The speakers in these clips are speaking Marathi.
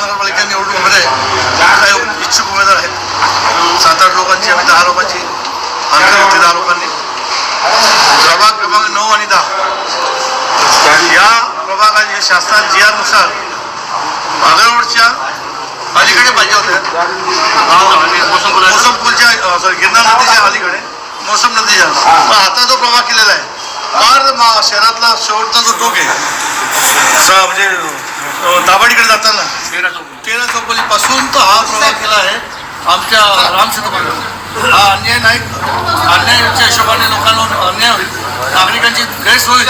महानगरपालिका निवडणुकीमध्ये काही इच्छुक उमेदवार आहेत. सात आठ लोकांची आम्ही दहा लोकांची हरकत होती दहा लोकांनी. प्रभाग विभाग नऊ आणि दहा. या प्रभागाचे शासनात जी आरनुसार बागलवडच्या अलीकडे पाहिजे होत्या मोसम पूलच्या सॉरी गिरनार नदीच्या अलीकडे मोसम नदीच्या. पण आता जो प्रभाग केलेला आहे फार मा- शहरातला शेवटचा जो टोक आहे म्हणजे दाभाडीकडे जाताना. तेरा चौपली पासून तर हा प्रभाग केला आहे. आमच्या रामसेतू हा अन्याय नाही. अन्यायाच्या हिशोबाने लोकांवर अन्याय होईल. नागरिकांची गैरसोय होईल.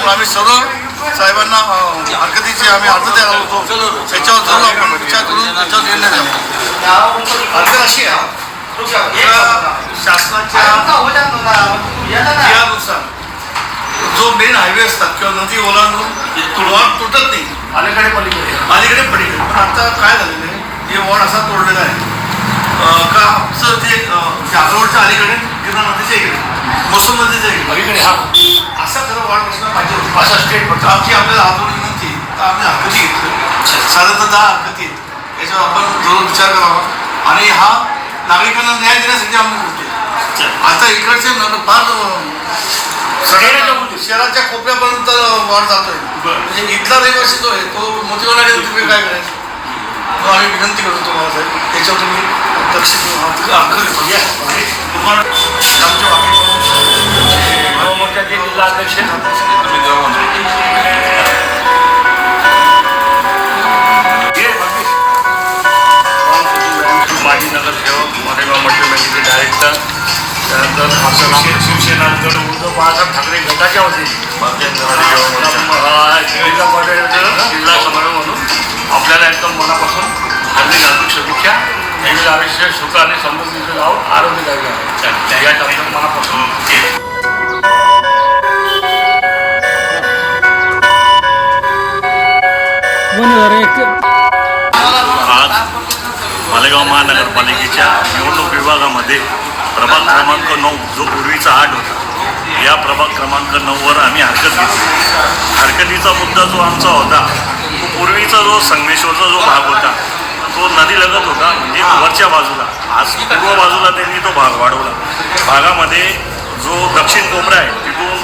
पण आम्ही सर्व साहेबांना हरकतीचे आम्ही अर्ज द्यायला होतो. त्याच्यावर जरूर आपण विचार करून त्याच्यावर निर्णय द्यावा. हरकत अशी आहे. या शासनाच्या नियमानुसार जो मेन हायवे असतात किंवा नदी ओलांडून वॉर्ड तुटत नाही. अलीकडे पलीकडे. अलीकडे पलीकडे. पण आता काय झालेलं आहे? हे वॉर्ड असा तोडलेला आहे. का आमचं जे जागरवडच्या अलीकडे गिरणा नदीच्या इकडे मोसम नदीच्या इकडे. अलीकडे हा. असा खरं वॉर्ड बसणं पाहिजे होतं. असा स्टेट तर आमची आपल्याला हातोडी विनंती. तर आम्ही हरकती घेतली. साधारणतः दहा हरकती आहेत. याच्यावर आपण जरूर विचार करावा. आणि हा नागरिकांना न्याय देण्यासाठी आम्ही आता इकडचे न- फार शहराच्या कोपऱ्यापर्यंत वाढ जातोय. म्हणजे इथला रहिवासी जो आहे तो मोतीवाला तुम्ही काय करायचं? तो आम्ही विनंती करतो तुम्हाला साहेब. त्याच्यावर तुम्ही लक्ष देऊन जिल्हा अध्यक्ष. माजी नगरसेवक मालेगाव मल्टी बँकेचे डायरेक्टर त्यानंतर आमचं नाव शिवसेना उद्धव उद्धव बाळासाहेब ठाकरे गटाच्या वतीने. हा, जिल्हा समारोह म्हणून. आपल्याला एकदम मनापासून हार्दिक हार्दिक शुभेच्छा. नेहमी आयुष्य सुख आणि समृद्धीचं गाव आरोग्यदायी आहे. या टप्प्यात मनापासून. आज मालेगाव महानगरपालिकेच्या निवडणूक विभागामध्ये प्रभाग क्रमांक नऊ जो पूर्वीचा आठ होता. या प्रभाग क्रमांक नऊवर आम्ही हरकत घेतली. हरकतीचा मुद्दा जो आमचा होता तो पूर्वीचा जो संगमेश्वरचा जो भाग होता तो नदी लगत होता म्हणजे वरच्या बाजूला. आज पूर्व बाजूला त्यांनी तो भाग वाढवला. भागामध्ये जो दक्षिण कोपरा आहे तिथून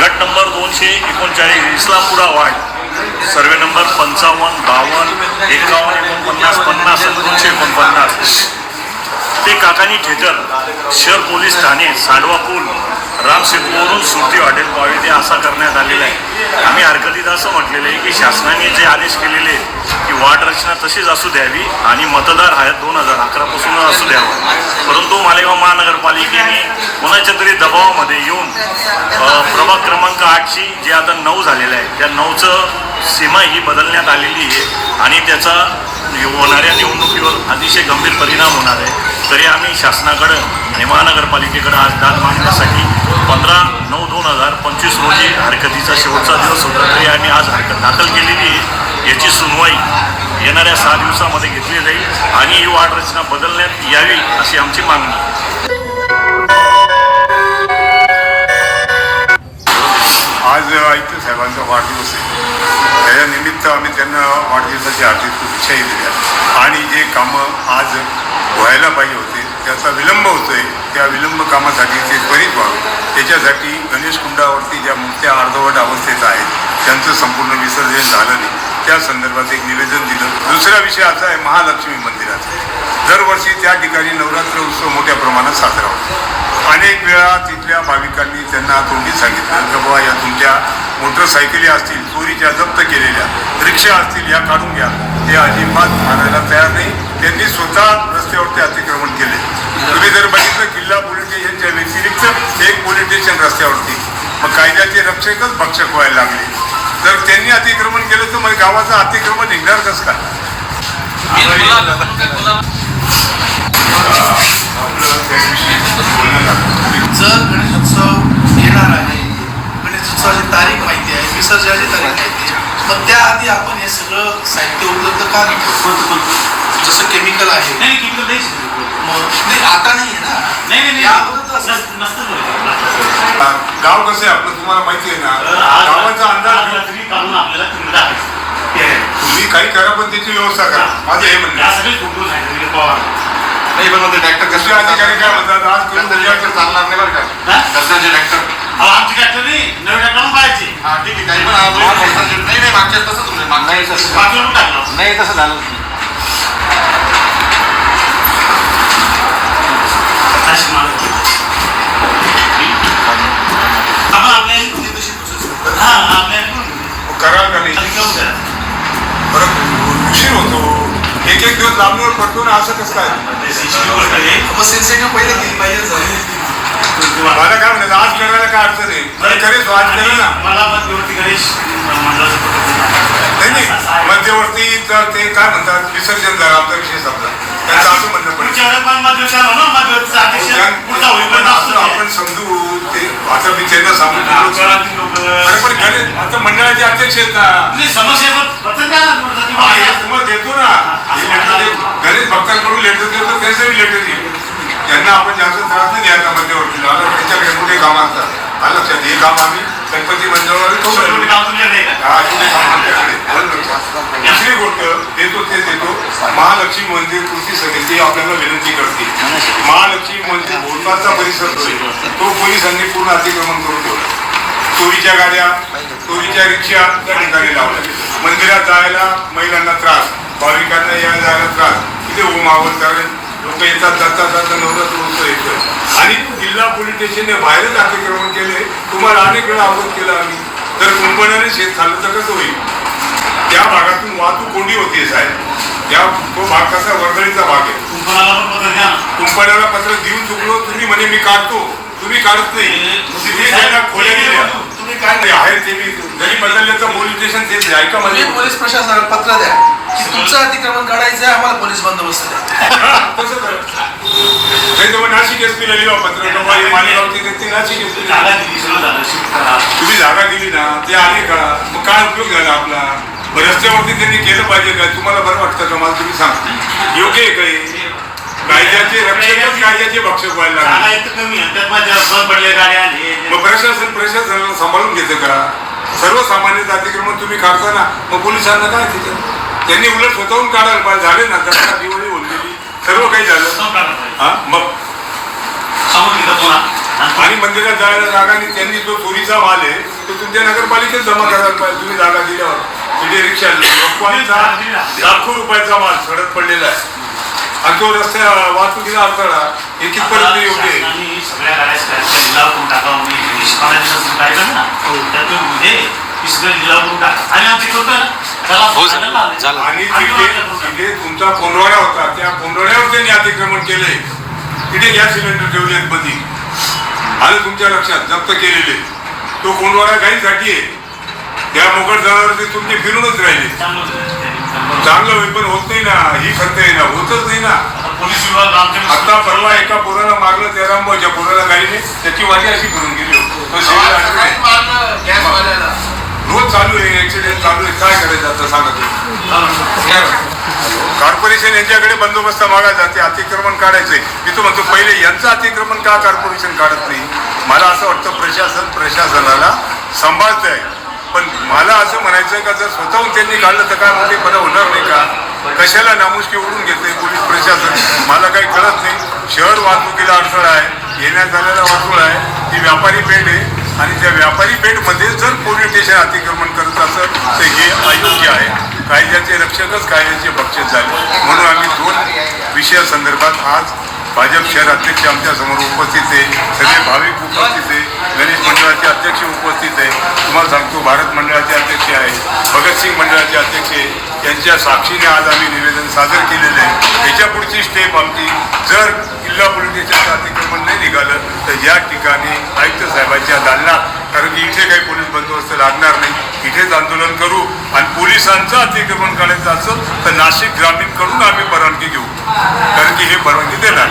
गट नंबर दोनशे एकोणचाळीस इस्लामपुरा वार्ड सर्वे नंबर पंचावन्न बावन्न एकावन्न एकोणपन्नास पन्नास दोनशे एकोणपन्नास. ते काकानी थिएटर शहर पोलीस ठाणे साडवा पूल रामसेतूवरून सुट्टी हॉटेल पावे ते असा करण्यात आलेला आहे. आम्ही हरकतीत असं म्हटलेलं आहे की शासनाने जे आदेश केलेले की वार्ड रचना तशीच असू द्यावी आणि मतदार हा दोन हजार अकरापासूनच असू द्यावा. परंतु मालेगाव महानगरपालिकेने कोणाच्या तरी दबावामध्ये येऊन प्रभाग क्रमांक आठची जे आता नऊ झालेलं आहे त्या नऊचं सीमा ही बदलण्यात आलेली आहे आणि त्याचा होणाऱ्या निवडणुकीवर अतिशय गंभीर परिणाम होणार आहे. तरी आम्ही शासनाकडं आणि महानगरपालिकेकडं आज दाद मागण्यासाठी पंधरा नऊ दोन हजार पंचवीस रोजी हरकतीचा शेवटचा दिवस होता. तरी आम्ही आज हरकत दाखल केलेली आहे. याची सुनवाई येणाऱ्या सहा दिवसामध्ये घेतली जाईल आणि ही वाढ रचना बदलण्यात यावी अशी आमची मागणी आज आयुक्त साहेबांचा वाढदिवस आहे. त्याच्या निमित्त आम्ही त्यांना वाढदिवसाची हार्दिक शुभेच्छाही दिल्या आणि जे कामं आज व्हायला पाहिजे होते त्याचा विलंब होतोय. त्या विलंब कामासाठी ते त्वरित व्हावं त्याच्यासाठी गणेश कुंडावरती ज्या मूर्त्या अर्धवट अवस्थेत आहेत त्यांचं संपूर्ण विसर्जन झालं नाही. त्या संदर्भात एक निवेदन दिलं. दुसरा विषय असा आहे महालक्ष्मी मंदिराचा. दरवर्षी त्या ठिकाणी नवरात्र उत्सव मोठ्या प्रमाणात साजरा होतो. अनेक वेळा तिथल्या भाविकांनी त्यांना तोंडी सांगितलं की बाबा या तुमच्या मोटरसायकली असतील चोरीच्या जप्त केलेल्या रिक्षा असतील या काढून घ्या. ते अजिबात मानायला तयार नाही. त्यांनी स्वतः रस्त्यावरती अतिक्रमण केले. तुम्ही जर बघितलं किल्ला पोलीस स्टेशनच्या व्यतिरिक्त एक पोलीस स्टेशन रस्त्यावरती. मग कायद्याचे रक्षकच भक्षक व्हायला लागले. जर त्यांनी अतिक्रमण केलं तर मग गावाचं अतिक्रमण निघणार कसं झालं. जर गणेशोत्सव येणार आहे गणेशोत्सवाची तारीख माहिती आहे विसर्जनाची तारीख माहिती आहे मग त्याआधी आपण हे सगळं साहित्य उपलब्ध का नाही करतो? जसं केमिकल आहे. नाही किती नाही मग नाही आता नाही आहे ना? नाही नाही गाव कसं आहे आपलं तुम्हाला माहिती आहे ना? गावाचा अंदाज. तुम्ही काही करा पण त्याची व्यवस्था करा. माझं हे म्हणणं पवार नाही पण ते ट्रॅक्टर अधिकारी काय म्हणतात? आज कसल्याचे ट्रॅक्टर चालणार नाही बरं का? ट्रॅक्टर आमची ट्रॅक्टर नाही. नवीन ट्रॅक्टर पण पाहायची. हा ठीक आहे. काही पण आज नाही नाही मागच्या तसंच टाकलं. नाही तसं झालं अशी. लांबवर पडतो ना असं कसं काय. पहिले दिली पाहिजे मला काय म्हणायचं आज करायला काय अडचण आहे? करेच आज करा ना? मला नाही मध्यवर्ती तर ते काय म्हणतात? विसर्जन झालं आमचा विषय संपला त्यांचं असं म्हणणं पण आपण समजू ते आता मी त्यांना सांगू अरे पण गणेश आता मंडळाचे अध्यक्ष आहेत ना? तुम्हाला देतो ना हे लेटर दे- गणेश भक्तांकडून त्याचंही लेटर येईल त्यांना आपण जास्त त्रास नाही द्यायचा मध्यवर्तीला. आलं त्यांच्याकडे मोठे काम असतात. आलं लक्षात हे काम आम्ही गणपती मंडळावर? दुसरी गोष्ट देतो ते देतो. महालक्ष्मी मंदिर कृती समिती आपल्याला विनंती करते. महालक्ष्मी मंदिर भोलपाचा परिसर तो पोलिसांनी पूर्ण अतिक्रमण करून ठेवला. चोरीच्या गाड्या चोरीच्या रिक्षा त्या ठिकाणी लावल्या. मंदिरात जायला महिलांना त्रास भाविकांना यायला जायला त्रास. तिथे उमावल कारण लोक येतात जातात जातात नवरात्र उत्सव येतं आणि जिल्हा पोलीस स्टेशनने बाहेरच अतिक्रमण केले. तुम्हाला अनेक वेळा अवगत केलं आम्ही. तर कुंपणाने शेत खाल्लं तर कसं होईल? त्या भागातून वाहतूक कोंडी होती साहेब. त्या तो भाग कसा? वर्दळीचा भाग आहे. कुंपणाला पण पत्र देऊन चुकलो तुम्ही म्हणे मी काढतो. तुम्ही काढत नाही. खोल्या दिल्या तुम्ही काय ते आहे ते मी जरी बदललं तर पोलीस स्टेशन तेच. ऐका म्हणजे पोलीस प्रशासनाला पत्र द्या. की तुमचं अतिक्रमण काढायचं आहे आम्हाला पोलीस बंदोबस्त द्या. तसं करा. नाही तर मग नाशिक एस पीला लिहा पत्र. बाबा हे मालेगावची ते- ते नाशिक एस जागा दिली सगळं झालं शिफ्ट करा तुम्ही जागा दिली ना ते आले का? मग काय उपयोग झाला आपला? मग रस्त्यावरती त्यांनी केलं पाहिजे काय तुम्हाला बरं वाटतं का? मला तुम्ही सांग. योग्य आहे काही कायद्याचे रक्षकच कायद्याचे भक्षक व्हायला लागले. जागा कमी आहे. त्यात माझ्या बंद पडले गाड्या आणि हे- मग प्रशासन प्रशासनाला सांभाळून घेतं का? सर्वसामान्य अतिक्रमण तुम्ही काढता ना मग पोलिसांना काय तिथं त्यांनी उलट स्वतःहून काढायला पाहिजे. झाले ना दसरा दिवाळी गेली. सर्व काही झालं. पाहिजे. हा? मग? आणि मंदिरात जायला जागा नाही. त्यांनी जो चोरीचा माल आहे तो तुमच्या नगरपालिकेत जमा करायला पाहिजे. तुम्ही जागा दिल्यावर. तिथे रिक्षा लोकवानीचा लाखो रुपयाचा माल सडक पडलेला आहे. आणि तो रस्त्या वाहतुकीला अडथळा. हे कितपर्यंत योग्य आहे सगळ्या म्हणजे टाकायचं ना त्यातून म्हणजे सगळं लिलाव करून टाका. आणि ना फायनल लावलंय. आणि तिथे तिथे तुमचा कोंडवाडा होता. त्या कोंडवाड्यावर त्यांनी अतिक्रमण केलंय. तिथे गॅस सिलेंडर ठेवले आहेत मधी आलं तुमच्या लक्षात जप्त केलेले. तो कोंडवाडा गाईसाठी आहे. त्या मोकळ जनावर ते तुमचे फिरूनच राहिले. चांगलं होतं. होईल पण होत नाही ना. ही खर्च आहे ना. होतच नाही ना. आता पोलीस विभाग आमच्या आता परवा एका पोराला मारलं त्या रामबाच्या पोराला गाडीने त्याची वाटी अशी करून गेली. तो सिव्हिल हॉस्पिटल. रोज चालू आहे ऍक्सिडेंट चालू आहे काय करायचं आता सांगा तुम्ही? कॉर्पोरेशन यांच्याकडे बंदोबस्त मागा जाते अतिक्रमण काढायचंय मी तो म्हणतो पहिले यांचं अतिक्रमण का कॉर्पोरेशन काढत नाही? मला असं वाटतं प्रशासन प्रशासनाला सांभाळत आहे पण मला असं म्हणायचं आहे का जर स्वतःहून त्यांनी काढलं तर काय मोठेपणा होणार नाही का? कशाला नामुष्की ओढून घेते पोलीस प्रशासन? मला काही कळत नाही. शहर वाहतुकीला अडथळा आहे येण्या जाण्याला अडथळा आहे ती व्यापारी पेठ आहे. आणि त्या व्यापारी पेठमध्ये जर पोलीस स्टेशन अतिक्रमण करत असेल तर हे अयोग्य आहे. कायद्याचे रक्षकच कायद्याचे भक्षक झाले. म्हणून आम्ही दोन विषयासंदर्भात आज भाजप शहर अध्यक्ष आमच्यासमोर उपस्थित आहे. सगळे भाविक उपस्थित आहे. गणेश मंडळाचे अध्यक्ष उपस्थित आहे. तुम्हाला सांगतो भारत अध्यक्ष आहेत. भगतसिंग मंडळाचे अध्यक्ष यांच्या साक्षीने आज आम्ही निवेदन सादर केलेलं आहे. याच्या पुढची स्टेप आमची जर किल्ला पोलीस अतिक्रमण नाही निघालं तर या ठिकाणी आयुक्त साहेबांच्या दालनात कारण की इथे काही पोलीस बंदोबस्त लागणार नाही. इथेच आंदोलन करू आणि पोलिसांचं अतिक्रमण करायचं असेल तर नाशिक ग्रामीणकडून आम्ही परवानगी घेऊ. कारण की हे परवानगी देणार.